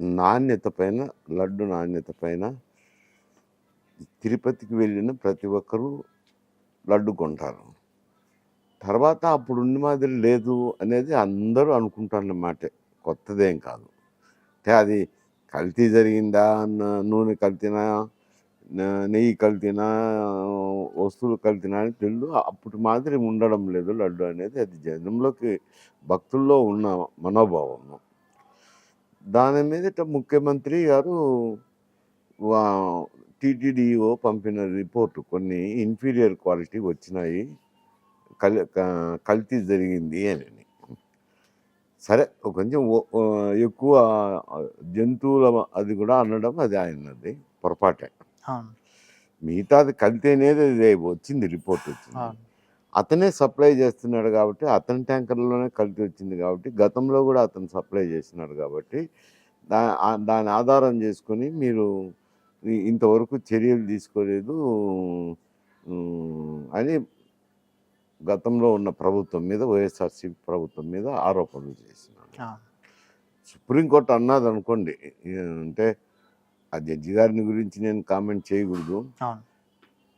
నాణ్యత పైన లడ్డు నాణ్యత పైన తిరుపతికి వెళ్ళిన ప్రతి ఒక్కరూ లడ్డు కొంటారు. తర్వాత అప్పుడు ఉన్న మాదిరి లేదు అనేది అందరూ అనుకుంటారన్నమాటే కొత్తదేం కాదు. అంటే అది కల్తీ జరిగిందా నూనె కల్తీనా నెయ్యి కల్తీనా వస్తువులు కల్తీనా అని తెలియదు. అప్పుడు మాదిరి ఉండడం లేదు లడ్డు అనేది. అది జనంలోకి భక్తుల్లో ఉన్న మనోభావం. దాని మీదట ముఖ్యమంత్రి గారు టీటీడీఓ పంపిన రిపోర్టు కొన్ని ఇన్ఫీరియర్ క్వాలిటీ వచ్చినాయి కల్ కల్తీ జరిగింది అని. సరే కొంచెం ఎక్కువ జంతువుల అది కూడా అనడం అది ఆయనది పొరపాటే. మిగతాది కల్తీ అనేది అది వచ్చింది రిపోర్ట్ వచ్చింది. అతనే సప్లై చేస్తున్నాడు కాబట్టి అతని ట్యాంకర్లోనే కల్తీ వచ్చింది కాబట్టి గతంలో కూడా అతను సప్లై చేస్తున్నాడు కాబట్టి దా దాని ఆధారం చేసుకొని మీరు ఇంతవరకు చర్యలు తీసుకోలేదు. అని గతంలో ఉన్న ప్రభుత్వం మీద వైఎస్ఆర్సీపీ ప్రభుత్వం మీద ఆరోపణలు చేసినాడు. సుప్రీంకోర్టు అన్నది అనుకోండి అంటే ఆ జడ్జి గారిని గురించి నేను కామెంట్ చేయకూడదు.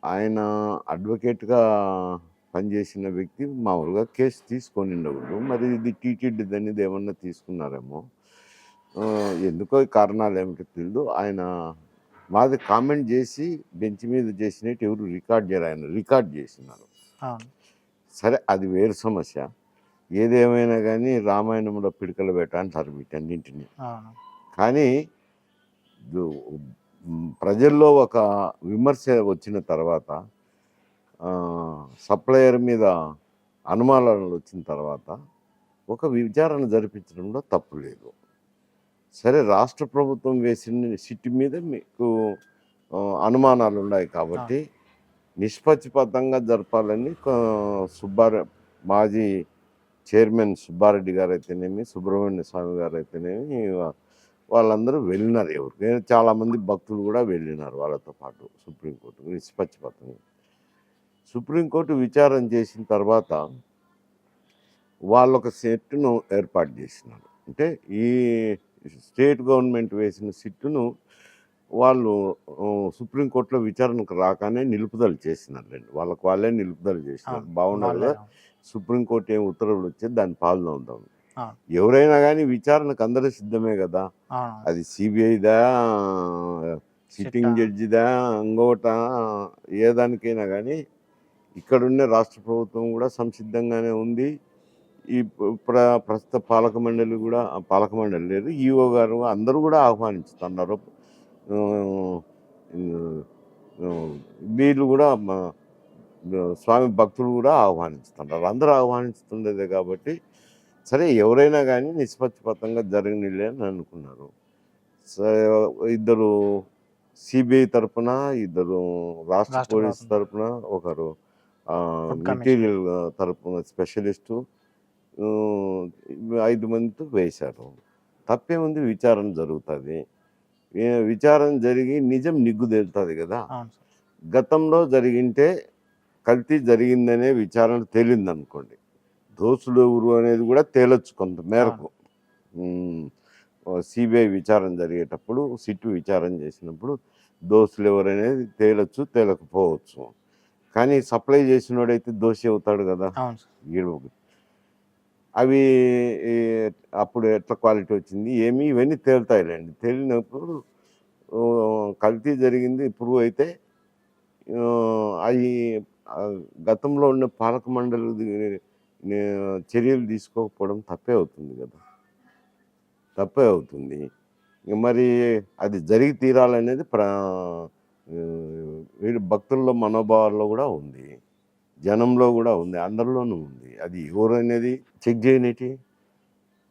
ఆయన అడ్వకేట్గా పనిచేసిన వ్యక్తి మామూలుగా కేసు తీసుకొని ఉండకూడదు. మరి ఇది టీటీడీ అనేది ఏమన్నా తీసుకున్నారేమో? ఎందుకో కారణాలు ఏమిటో తెలియదు ఆయన మాది కామెంట్ చేసి బెంచ్ మీద చేసినట్టు ఎవరు రికార్డ్ చేయరు. ఆయన రికార్డ్ చేసినారు. సరే అది వేరు సమస్య. ఏదేమైనా కానీ రామాయణంలో పిడకలు పెట్ట అంటారు వీటన్నింటినీ కానీ ప్రజల్లో ఒక విమర్శ వచ్చిన తర్వాత సప్లయర్ మీద అనుమానాలు వచ్చిన తర్వాత ఒక విచారణ జరిపించడంలో తప్పు లేదు. సరే రాష్ట్ర ప్రభుత్వం వేసిన సిట్టి మీద మీకు అనుమానాలు ఉన్నాయి కాబట్టి నిష్పక్షపాతంగా జరపాలని సుబ్బారె మాజీ చైర్మన్ సుబ్బారెడ్డి గారు అయితేనేమి సుబ్రహ్మణ్య స్వామి గారు అయితేనేమి వాళ్ళందరూ వెళ్ళినారు ఎవరికి చాలామంది భక్తులు కూడా వెళ్ళినారు వాళ్ళతో పాటు సుప్రీంకోర్టు నిష్పక్షపాతంగా. సుప్రీంకోర్టు విచారణ చేసిన తర్వాత వాళ్ళు ఒక సెట్ను ఏర్పాటు చేసినారు. అంటే ఈ స్టేట్ గవర్నమెంట్ వేసిన సిట్టును వాళ్ళు సుప్రీంకోర్టులో విచారణకు రాగానే నిలుపుదల చేసినారులేండి వాళ్ళకు వాళ్ళే నిలుపుదల చేసినారు. బాగున్నారు కదా? సుప్రీంకోర్టు ఏం ఉత్తర్వులు వచ్చేది దాన్ని పాలన ఉందాం. ఎవరైనా కానీ విచారణకు అందరూ సిద్ధమే కదా? అది సిబిఐదా సిట్టింగ్ సిట్టా. జడ్జిదా ఇంకోట ఏ దానికైనా కానీ ఇక్కడున్న రాష్ట్ర ప్రభుత్వం కూడా సంసిద్ధంగానే ఉంది ఈ ప్ర- ప్ర ప్రస్తుత పాలక మండలి కూడా పాలక మండలి లేదు ఈఓ గారు అందరూ కూడా ఆహ్వానిస్తున్నారు ఆ, ఆ, వీళ్ళు కూడా స్వామి భక్తులు కూడా ఆహ్వానిస్తున్నారు అందరూ ఆహ్వానిస్తుండేదే కాబట్టి సరే ఎవరైనా కానీ నిష్పక్షపాతంగా జరగనిలే అని అనుకున్నారు సరే ఇద్దరు సిబిఐ తరపున ఇద్దరు రాష్ట్ర పోలీస్. తరపున ఒకరు. మెటీరియల్ తరపున స్పెషలిస్టు ఐదు మందితో వేశారు. తప్పేముంది విచారణ జరుగుతుంది. విచారణ జరిగి నిజం నిగ్గు తేలుతుంది కదా. గతంలో జరిగింటే కల్తీ జరిగిందనే విచారణ తేలింది అనుకోండి దోషులు ఎవరు అనేది కూడా తేలొచ్చు కొంత మేరకు. సిబిఐ విచారణ జరిగేటప్పుడు సిట్టు విచారణ చేసినప్పుడు దోషులు ఎవరనేది తేలొచ్చు తేలకపోవచ్చు. కానీ సప్లై చేసినోడైతే దోషి అవుతాడు కదా. ఈడ. అవి అప్పుడు ఎట్లా క్వాలిటీ వచ్చింది ఏమి ఇవన్నీ తేలుతాయిలేండి. తేలినప్పుడు కల్తీ జరిగింది ప్రూవ్ అయితే అవి గతంలో ఉన్న పాలక మండలి చర్యలు తీసుకోకపోవడం తప్పే అవుతుంది కదా. తప్పే అవుతుంది. మరి అది జరిగి తీరాలనేది ప్ర వీళ్ళ భక్తుల్లో మనోభావాల్లో కూడా ఉంది. జనంలో కూడా ఉంది. అందరిలోనూ ఉంది. అది ఎవరు అనేది చెక్ చేయనేటి?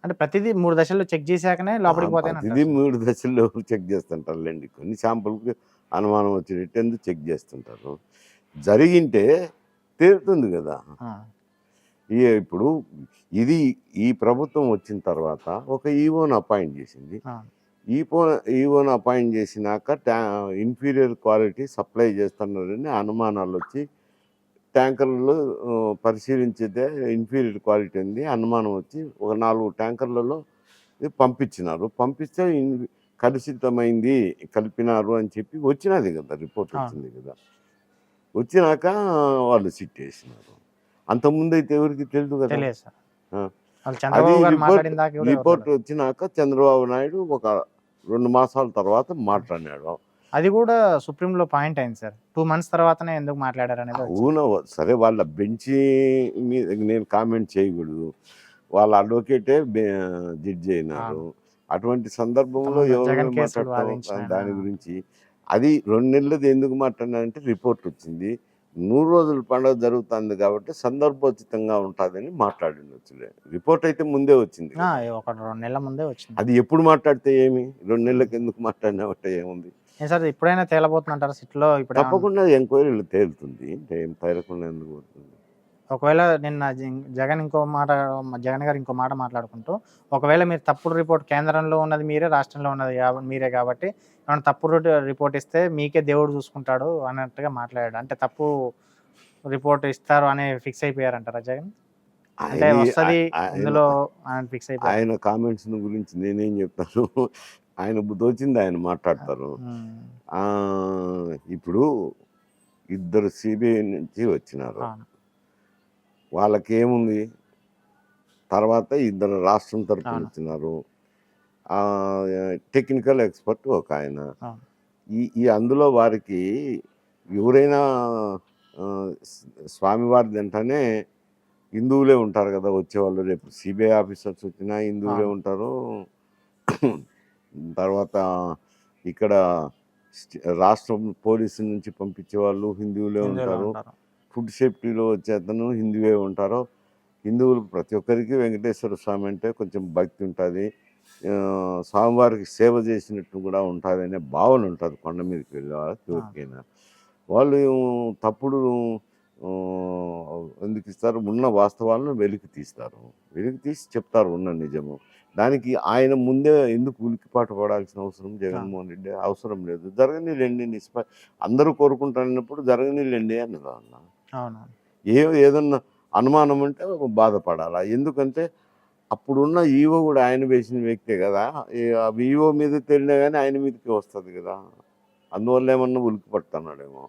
అంటే ప్రతిదీ మూడు దశల్లో చెక్ చేశాకనే లోపలికి పోతాయి ఇది మూడు దశల్లో చెక్ చేస్తుంటారులేండి. కొన్ని శాంపుల్కి అనుమానం వచ్చినట్టు ఎందుకు చెక్ చేస్తుంటారు? జరిగింటే తీరుతుంది కదా. ఇప్పుడు ఇది ఈ ప్రభుత్వం వచ్చిన తర్వాత ఒక ఈవోను అపాయింట్ చేసింది. ఈపో ఈవోను అపాయింట్ చేసినాక ట్యా ఇన్ఫీరియర్ క్వాలిటీ సప్లై చేస్తున్నారని అనుమానాలు వచ్చి ట్యాంకర్లు పరిశీలించితే ఇన్ఫీరియర్ క్వాలిటీ ఉంది అనుమానం వచ్చి ఒక నాలుగు ట్యాంకర్లలో పంపించినారు. పంపిస్తే కలుషితమైంది కలిపినారు అని చెప్పి వచ్చినది కదా రిపోర్ట్. వచ్చింది కదా. వచ్చినాక వాళ్ళు సిట్ వేసినారు అంతకుముందు అయితే ఎవరికి తెలియదు కదా రిపోర్ట్- వచ్చినాక చంద్రబాబు నాయుడు ఒక రెండు మాసాల తర్వాత మాట్లాడినాడు. అది కూడా సుప్రీంలో పాయింట్ అయింది సార్. టూ మంత్స్ తర్వాతనే ఎందుకు మాట్లాడారు అనేది. అవును సరే వాళ్ళ బెంచి మీద నేను కామెంట్ చేయకూడదు. వాళ్ళ అడ్వకేటే జడ్జి అయినారు. అటువంటి సందర్భంలో ఎవరు దాని. గురించి. అది రెండు నెలలది ఎందుకు మాట్లాడినారంటే రిపోర్ట్ వచ్చింది. నూరు రోజుల పండుగ జరుగుతుంది కాబట్టి సందర్భోచితంగా ఉంటుందని మాట్లాడినొచ్చులే. రిపోర్ట్ అయితే ముందే వచ్చింది ఒక రెండు నెలల ముందే వచ్చింది. అది ఎప్పుడు మాట్లాడితే ఏమి? రెండు నెలలకు ఎందుకు మాట్లాడినామంటే ఏముంది? సార్ ఇప్పుడైనా తేలబోతుందంటారా సిట్లో? ఇప్పుడు తప్పకుండా ఎంక్వైరీలు తేలుతుంది. అంటే ఏం తేలకుండా ఎందుకు పోతుంది? ఒకవేళ నిన్న జగన్ ఇంకో మాట జగన్ గారు ఇంకో మాట మాట్లాడుకుంటూ ఒకవేళ మీరు తప్పుడు రిపోర్ట్ కేంద్రంలో ఉన్నది మీరే రాష్ట్రంలో ఉన్నది కాబ- మీరే కాబట్టి ఏమైనా తప్పుడు రిపోర్ట్ ఇస్తే మీకే దేవుడు చూసుకుంటాడు అన్నట్టుగా మాట్లాడాడు. అంటే తప్పు రిపోర్ట్ ఇస్తారు అని ఫిక్స్ అయిపోయారంటారా జగన్? అంటే ఆయన- వస్తది ఇందులో ఫిక్స్ అయిపోయారు. ఆయన కామెంట్స్ గురించి నేనేం చెప్తాను ఆయన తోచింది ఆయన మాట్లాడతారు. ఇప్పుడు ఇద్దరు సిబిఐ నుంచి వచ్చినారు. అవును. వాళ్ళకి ఏముంది తర్వాత ఇద్దరు రాష్ట్రం తరపున అవును. వచ్చినారు టెక్నికల్ ఎక్స్పర్ట్ ఒక ఆయన. ఈ ఈ అందులో వారికి ఎవరైనా స్వామివారి వెంటనే హిందువులే ఉంటారు కదా వచ్చేవాళ్ళు రేపు సిబిఐ ఆఫీసర్స్ వచ్చినా హిందువులే. ఉంటారు తర్వాత ఇక్కడ రాష్ట్రం పోలీసు నుంచి పంపించే వాళ్ళు హిందువులే ఉంటారు. ఫుడ్ సేఫ్టీలో వచ్చే అతను హిందువే ఉంటారు. హిందువులు ప్రతి ఒక్కరికి వెంకటేశ్వర స్వామి అంటే కొంచెం భక్తి ఉంటుంది. స్వామివారికి సేవ చేసినట్టు కూడా ఉంటుంది అనే భావన ఉంటుంది కొండ మీదకి వెళ్ళే వాళ్ళకి ఎవరికైనా. వాళ్ళు తప్పుడు ఎందుకు ఇస్తారు? ఉన్న వాస్తవాలను వెలికి తీస్తారు. వెలికి తీసి చెప్తారు ఉన్న నిజము. దానికి ఆయన ముందే ఎందుకు ఉలికిపాటు పడాల్సిన అవసరం? జగన్మోహన్ రెడ్డి అవసరం లేదు. జరగనీళ్ళండి నిష్ప అందరూ కోరుకుంటున్నప్పుడు జరగనీళ్ళండి అన్నది అన్న? అవును ఏ ఏదన్నా అనుమానం అంటే బాధపడాలా? ఎందుకంటే అప్పుడున్న ఈవో కూడా ఆయన వేసిన వ్యక్తే కదా. ఈవో మీద తెలినా కానీ ఆయన మీదకి వస్తుంది కదా. అందువల్ల ఏమన్నా ఉలికి పడుతున్నాడేమో.